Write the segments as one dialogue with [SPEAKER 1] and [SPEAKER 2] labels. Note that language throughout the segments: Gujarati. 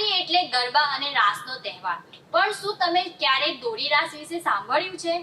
[SPEAKER 1] નવરાત્રી એટલે ગરબા અને રાસનો તહેવાર. પણ શું તમે ક્યારેક દોરી રાસ વિશે સાંભળ્યું છે?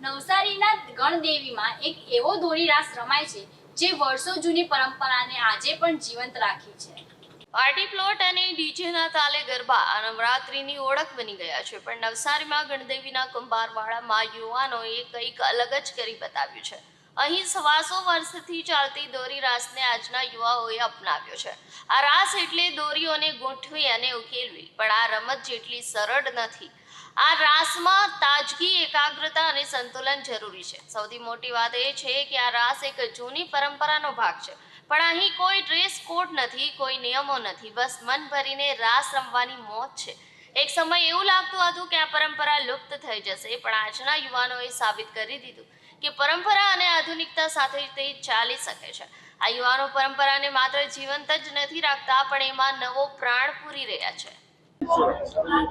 [SPEAKER 1] નવસારીના ગણદેવીમાં એક એવો દોરી રાસ રમાય છે, જે વર્ષો જૂની પરંપરાને આજે પણ જીવંત રાખી છે.
[SPEAKER 2] પાર્ટી પ્લોટ અને ડીજેના તાલે ગરબા આ નવરાત્રીની ઓળખ બની ગયા છે, પણ નવસારીમાં ગણદેવીના કુંભારવાડામાં યુવાનોએ કંઈક અલગ જ કરી બતાવ્યું છે. અહીં સવાસો વર્ષથી ચાલતી દોરી રાસને આજના યુવાઓએ અપનાવ્યો છે. આ રાસ એટલે દોરીઓને ગૂંઠવી અને ઉકેલવી, પણ આ રમત જેટલી સરળ નથી. આ રાસમાં તાજગી, એકાગ્રતા અને સંતુલન જરૂરી છે. સૌથી મોટી વાત એ છે કે આ રાસ એક જૂની પરંપરાનો ભાગ છે. પણ અહીં કોઈ ડ્રેસ કોડ નથી, કોઈ નિયમો નથી. બસ મન ભરીને રાસ રમવાની મોજ છે. એક સમય એવું લાગતું હતું કે આ પરંપરા લુપ્ત થઈ જશે, પણ આજના યુવાનોએ સાબિત કરી દીધું કે પરંપરા અને આધુનિકતા સાથે તે ચાલી શકે છે. આ યુવાનો પરંપરાને માત્ર જીવંત જ નથી રાખતા, પણ એમાં નવો પ્રાણ પૂરી રહ્યા છે.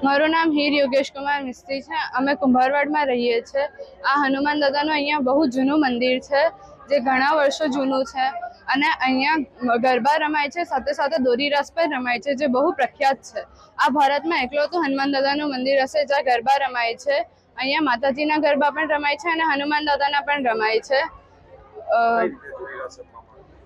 [SPEAKER 3] મારું નામ હીર યોગેશ કુમાર મિસ્ત્રી છે. અમે કુંભારવાડમાં રહીએ છીએ. આ હનુમાન દાદાનું અહીંયા બહુ જૂનું મંદિર છે, જે ઘણા વર્ષો જૂનું છે. અને અહીંયા ગરબા રમાય છે, સાથે સાથે દોરી રસ પણ રમાય છે, જે બહુ પ્રખ્યાત છે. આ ભારતમાં એકલો તો હનુમાન દાદાનું મંદિર હશે, જ્યાં ગરબા રમાય છે. અહીંયા માતાજીના ગરબા પણ રમાય છે અને હનુમાન દાદાના પણ રમાય છે.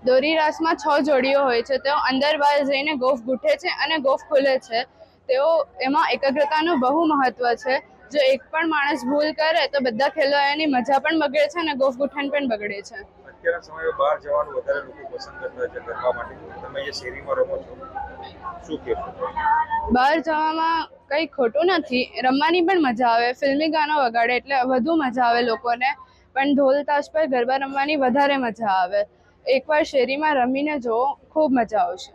[SPEAKER 3] દોરી રાસમાં છ જોડીઓ હોય છે, તેઓ અંદર બહાર જઈને ગોફ ગૂંથે છે અને ગોફ ખુલે છે. તેઓ એમાં એકાગ્રતાનું બહુ મહત્વ છે. જો એક પણ માણસ ભૂલ કરે, તો બધા ખેલવાયાની મજા પણ બગડે છે અને ગોફ ગુઠણ પણ બગડે છે.
[SPEAKER 4] અત્યારના સમયે બહાર જવાનું વધારે લોકો પસંદ કરતા છે કરવા માટે. તમે જે શેરીમાં રમો છો? શું કહેશો
[SPEAKER 3] બહાર જવામાં કંઈ ખોટું નથી. રમવાની પણ મજા આવે, ફિલ્મી ગાનો વગાડે એટલે વધુ મજા આવે લોકોને. પણ ઢોલ તાશ પર ગરબા રમવાની વધારે મજા આવે. એકવાર શેરીમાં રમીને જુઓ, ખૂબ મજા આવશે.